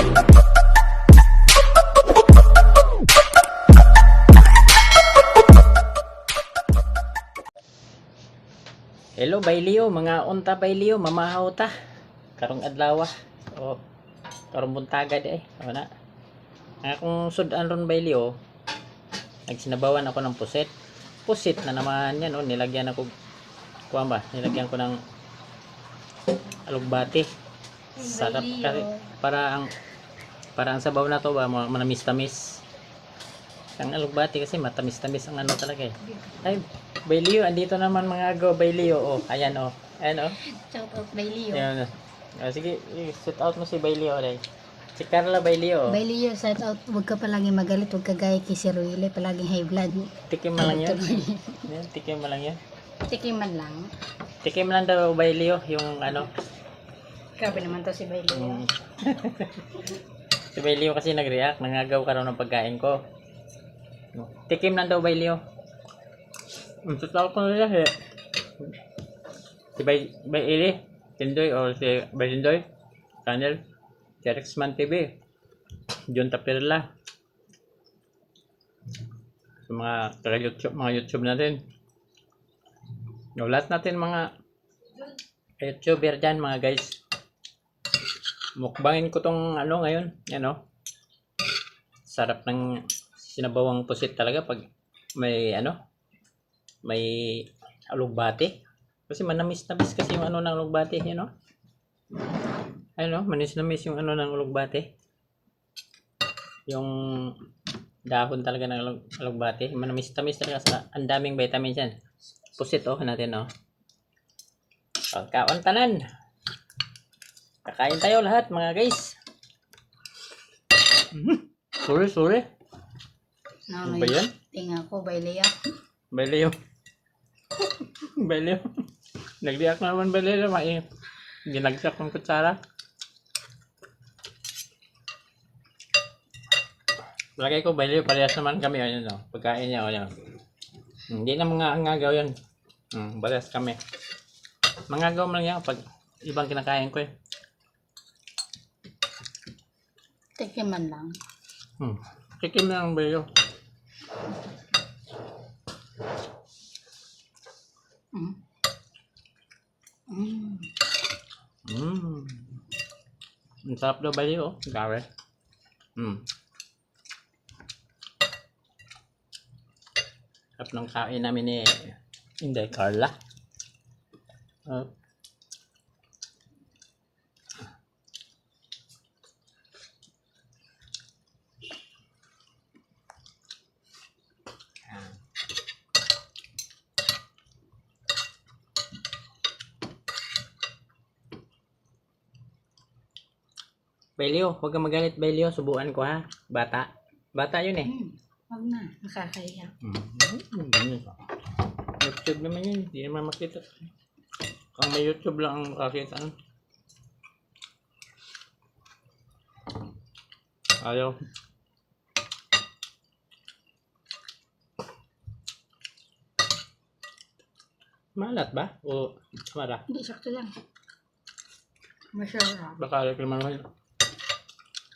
Hello Bailio, mga unta Bailio, mamahaw ta. Karong adlaw. Oh. Karong buntaga di ay. Ano na. Akong sudan ron Bailio. Nagsinabawan ako ng pusit. Pusit na naman yan, oh. Nilagyan ako kuha ba? Nilagyan ko ng alugbati. Sarap kasi para ang para ang sabaw na to ba ma- manamis-tamis. Ang alugbati kasi matamis-tamis ang ano talaga eh. Ay, Bailio, andito naman mga go Bailio. Oh, ayan oh. Ayan oh. Shout out Bailio. Ayan. Ah, sige, shoot out mo si Bailio dai. Si Carla Bailio. Bailio, shout out. Huwag ka palagi magalit. Huwag ka gaya kay si Ruile. Palaging high blood. Tikim mo lang yan. Yan, tikim mo lang yan. Tikiman lang. Tikim lang daw Bailio yung ano. Grabe naman to si Bailio. Yung... si Bailio kasi nag-react. Nangagaw ka raw ng pagkain ko. Tikim lang daw Bailio. Ang out ko nila eh. Si Bay Bailey. Tindoy o si Balindoy. Channel. Si Rexman TV. John Tapirla. Sa mga taga YouTube, mga YouTube natin. No, lahat natin mga YouTuber dyan mga guys. Mukbangin ko tong ano ngayon. Yan o. Sarap ng sinabawang pusit talaga pag may ano. May alugbati. Kasi manamis-namis kasi yung ano ng alugbati. Yan o. Ano, manis-namis yung ano ng alugbati. Yung dahon talaga ng alug- alugbati. Manamis-tamis talaga sa ang daming vitamins yan. Pusit oh natin oh. Pagkaon tanan. Kakain tayo lahat mga guys. Mhm. Sorry, sorry. No, Ano no, ba yan? Tinga ko, Bailio. Beleo. Beleo. Nag-react na naman Beleo. May ginagsak ng kutsara. Lagay ko Beleo. Parehas naman kami. O. Pagkain niya. O yan. Hindi na mga angagaw yan. Hmm, parehas kami. Mangagaw mo lang yan pag ibang kinakain ko eh. Tikiman lang. Hmm. Tikim na ang Beleo. Mm. Mm. Mmm. Ang sarap daw Beleo. Oh. Gare. Hmm. Sarap ng kain namin ni Inday Carla. Uh, Belio, huwag kang magalit Belio. Subuan ko ha. Bata. Bata yun eh. Mm. Huwag na. Nakakahiya. Mm. YouTube naman yun. Hindi naman makita. Kung may YouTube lang ang makakita. ano. Ayaw. Malat ba? O mara? Hindi, sakto lang. Masarap. Baka reklamo naman.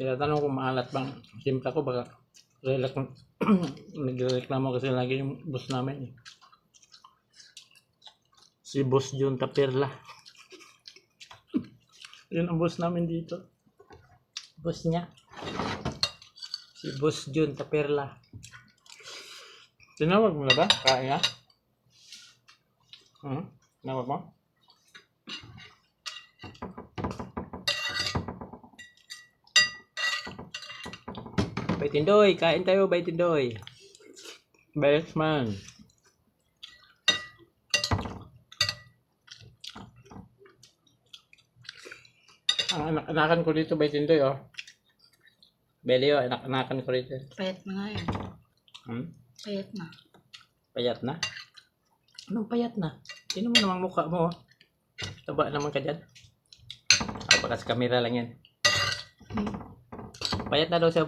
Tinatanong kung maalat bang simpla ko baka relax nagreklamo kasi lagi yung boss namin eh. Si Boss Jun Tapirla. Yun ang boss namin dito. Boss niya. Si Boss Jun Tapirla. Tinawag mo na ba? Kain nga? Hmm? Tinawag mo? Baitindoy, kain tayo, Baitindoy. Best man. Ang anak-anakan ko dito, Baitindoy, oh. Belio, anak-anakan ko dito. Payat na nga yan. Hmm? Payat na. Payat na? Anong payat na? Sino mo namang mukha mo, oh? Taba naman ka dyan. Ah, baka sa camera lang yan. Mm. Payat na daw sa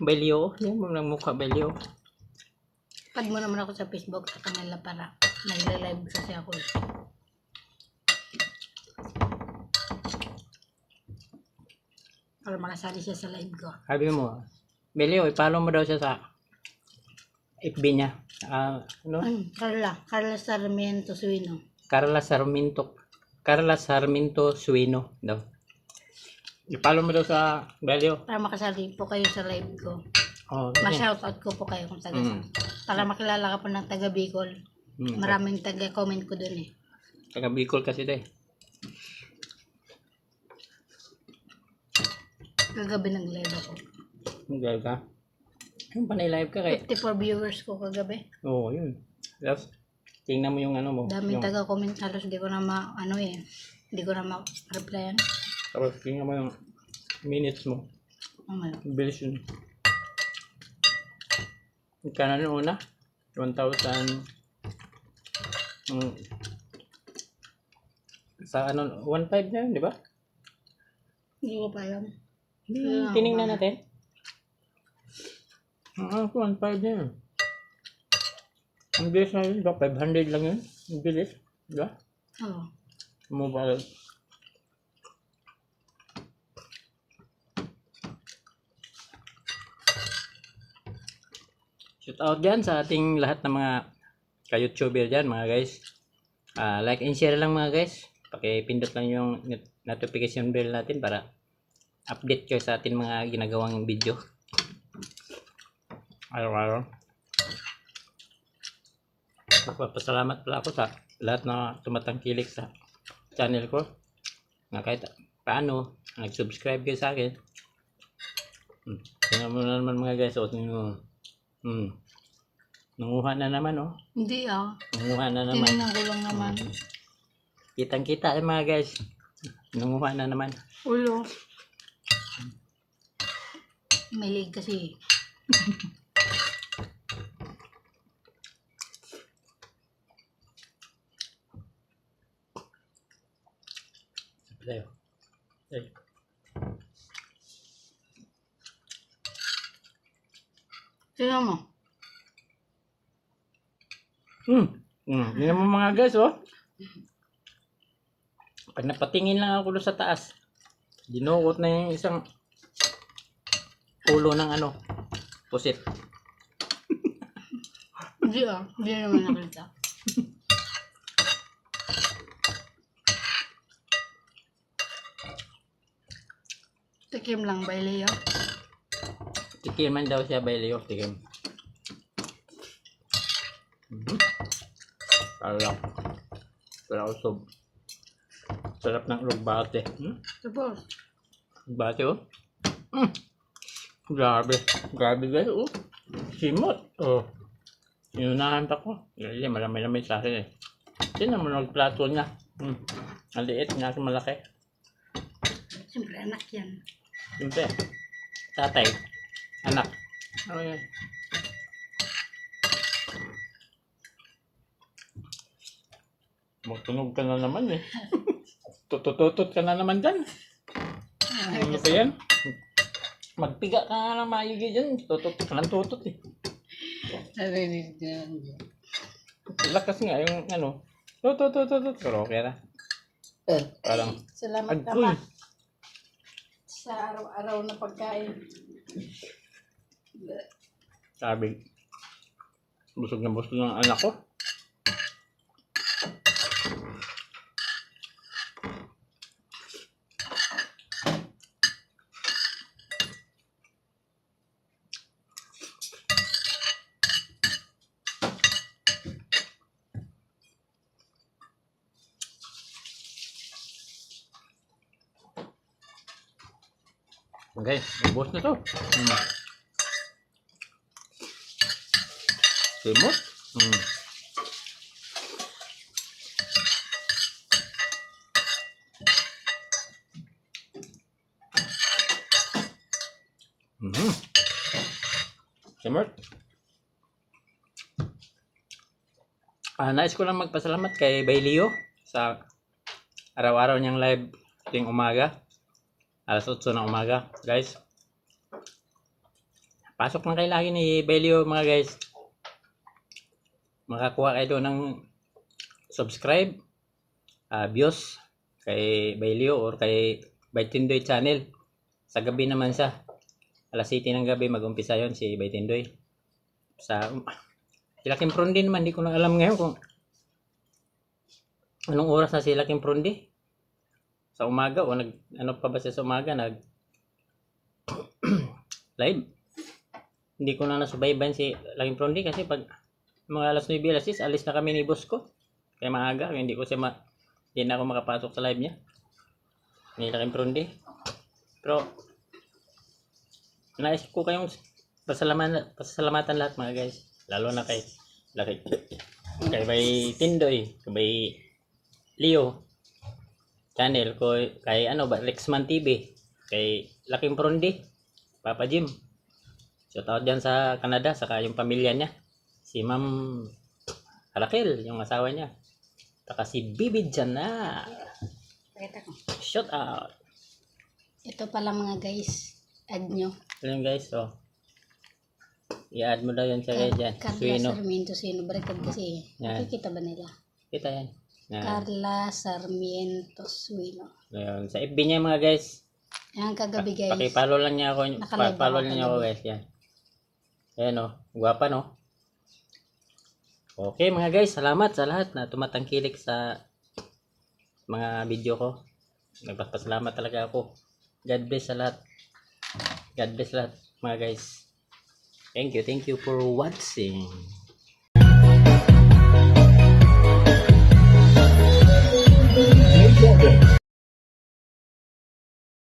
Belio. Yan mo ng mukha, Belio. Pag mo naman ako sa Facebook sa kanila para nagla-live kasi ako eh. para makasali siya sa live ko. Sabi mo, Belio, i-follow mo daw siya sa FB niya. Ah, ano? Ano? Carla. Carla Sarmiento Suino. Carla Sarmiento. Carla Sarmiento Suino daw. I-follow mo daw sa Belio. Para makasali po kayo sa live ko. Oh, kasi- Ma-shoutout ko po kayo kung taga Mm. Para makilala ka po ng taga Bicol. Mm. Maraming taga-comment ko dun eh. Taga Bicol kasi day. Kagabi nag-live ako. Hindi ka. Yung panay live ka kay. 54 viewers ko kagabi. Oo, oh, yun. Tapos, tingnan mo yung ano mo. Daming yung, taga-comment. Halos di ko na ma, ano eh. Hindi ko na ma-replyan. Tapos, tingnan mo yung minutes mo. Oh Ang Bilis yun. Magkano na una? 1,000. Mm. Sa ano, 1,500 na yun, di ba? Hindi ko pa yun. Ah, tinignan natin. Ah, 1,500 na yun. Ang bilis na yun, di ba? 500 lang yun. Ang bilis, di ba? Oo. Mobile. Shout out dyan sa ating lahat ng mga ka-YouTuber dyan mga guys. Ah, like and share lang mga guys. Pakipindot lang yung not- notification bell natin para update kayo sa ating mga ginagawang video. Araw-araw. Papasalamat pala ako sa lahat na tumatangkilik sa channel ko. Na kahit paano, nag-subscribe kayo sa akin. Hmm. Tingnan mo na naman mga guys. O, tingnan mo. Hmm. Nanguha na naman, oh. Hindi ah. Nanguha na naman. Tinignan ko lang naman. Kitang-kita eh mga guys. Nanguha na naman. Ulo. May leg kasi. Tayo. Ay. Tingnan mo. Hmm. Hmm. Tingnan mo mga guys, oh. Pag napatingin lang ako doon sa taas, dinukot na yung isang ulo ng ano, pusit. Hindi ah. Hindi naman nakita. Tikim lang ba, Leo? Tikiman daw siya by Leo. Tikim. Mhm. Sarap. Sarap usog. Sarap ng lugbate. Hmm? Tapos, Lugbate oh. Mm. Grabe. Grabe guys oh. Simot. Oh. Inunahan pa ko. Hindi, marami-rami sa akin eh. Tingnan mo nagplato niya. Hmm. Ang liit niya kasi malaki. siyempre anak yan. Siyempre. Tatay. Anak. Ano yan? Magtunog ka na naman eh. Tutututot ka na naman dyan. Ano ba yan? Magpiga ka nga lang maigi dyan. Tutot ka ng tutot eh. Narinig yan. Lakas nga yung ano. Tututututot. Pero okay na. Parang Salamat agoy. naman sa araw-araw na pagkain. Sabi. Busog na busog ng anak ko. Okay, ubos na to. Hmm. Simot? Hmm. Mhm. Simot? Ah, nais ko lang magpasalamat kay Bailio sa araw-araw niyang live ting umaga. Alas 8 ng umaga, guys. Pasok lang kayo lagi ni Belio mga guys. Makakuha kayo doon ng subscribe, ah views kay Belio or kay Baitindoy channel. Sa gabi naman siya. Alas 7 ng gabi mag-umpisa yon si Baytindoy. Sa si Laking Prundi naman, hindi ko na alam ngayon kung anong oras na si Laking Prundi. Sa umaga o nag ano pa ba siya sa umaga nag live. Hindi ko na nasubaybayan si Laking Prundi kasi pag mga alas 9 alas 10 alis na kami ni boss ko. Kaya maaga, hindi ko siya ma hindi na ako makapasok sa live niya. Ni Laking Prundi. Pero nais ko kayong pasalamatan, pasalamatan lahat mga guys. Lalo na kay Laki. Kay Bay Tindoy, kay Bay Leo channel ko kay ano ba Rexman TV kay Laking Prundi Papa Jim shout out dyan sa Canada saka yung pamilya niya si Ma'am Raquel yung asawa niya saka si Bibi Jana Pakita ko. shout out Ito pala mga guys. Add nyo. Ayun guys, oh. I-add mo daw yan sa guys dyan. Carla Suino. Sarmiento Suino. Baliktad kasi. Yan. Nakikita ba nila? Kita yan. Yan. Carla Sarmiento Suino. Ayun. Sa FB niya mga guys. Yan kagabi guys. Pakipalo lang niya ako. Nakalive Pa- follow ako lang niya ako kagabi. guys. Yan. Ayan oh. Guwapa no. Okay mga guys. Salamat sa lahat na tumatangkilik sa mga video ko. Nagpapasalamat talaga ako. God bless sa lahat. God bless lahat mga guys. Thank you. Thank you for watching.